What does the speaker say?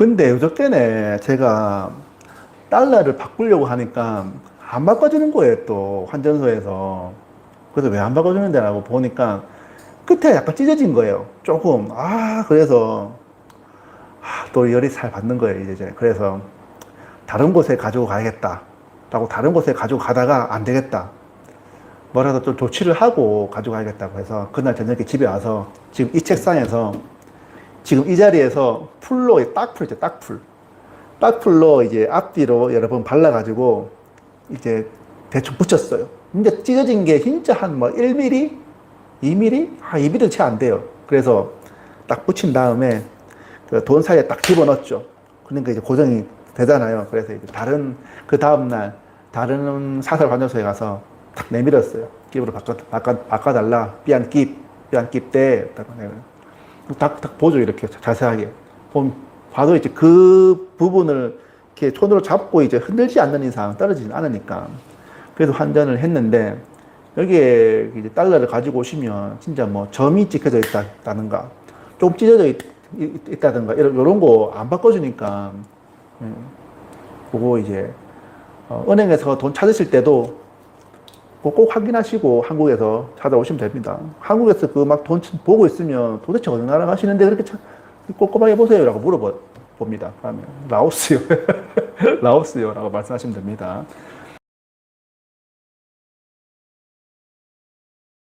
근데 어저께네 제가 달러를 바꾸려고 하니까 안 바꿔주는 거예요 또 환전소에서. 그래서 왜 안 바꿔주는데라고 보니까 끝에 약간 찢어진 거예요 조금. 아 그래서 아, 또 열이 살 받는 거예요 이제. 그래서 다른 곳에 가지고 가야겠다 라고 다른 곳에 가지고 가다가 안 되겠다. 뭐라도 좀 조치를 하고 가지고 가야겠다고 해서 그날 저녁에 집에 와서 지금 이 책상에서 지금 이 자리에서 풀로 딱풀 있죠 딱풀 딱풀로 이제 앞뒤로 여러 번 발라가지고 이제 대충 붙였어요. 근데 찢어진 게 진짜 한 뭐 1mm, 2mm, 아 2mm 채안 돼요. 그래서 딱 붙인 다음에 그 돈 사이에 딱 집어넣었죠. 그러니까 이제 고정이 되잖아요. 그래서 이제 다른 그 다음 날 다른 사설 관절소에 가서 딱 내밀었어요. 깁으로 바꿔 바꿔 바꿔달라. 삐안 깁, 삐안 깁대. 딱, 딱 보죠 이렇게 자세하게. 본 봐도 이제 그 부분을 이렇게 손으로 잡고 이제 흔들지 않는 이상 떨어지진 않으니까. 그래서 환전을 했는데 여기에 이제 달러를 가지고 오시면 진짜 뭐 점이 찍혀져 있다든가 좀 찢어져 있, 다든가 이런 이런 거 안 바꿔주니까 음, 그거 이제 어, 은행에서 돈 찾으실 때도 꼭, 꼭 확인하시고 한국에서 찾아오시면 됩니다. 한국에서 그 막 돈 보고 있으면 도대체 어느 나라 가시는데 그렇게 참 꼼꼼하게 보세요. 라고 물어봅니다. 그러면 라오스요. 라오스요. 라고 말씀하시면 됩니다.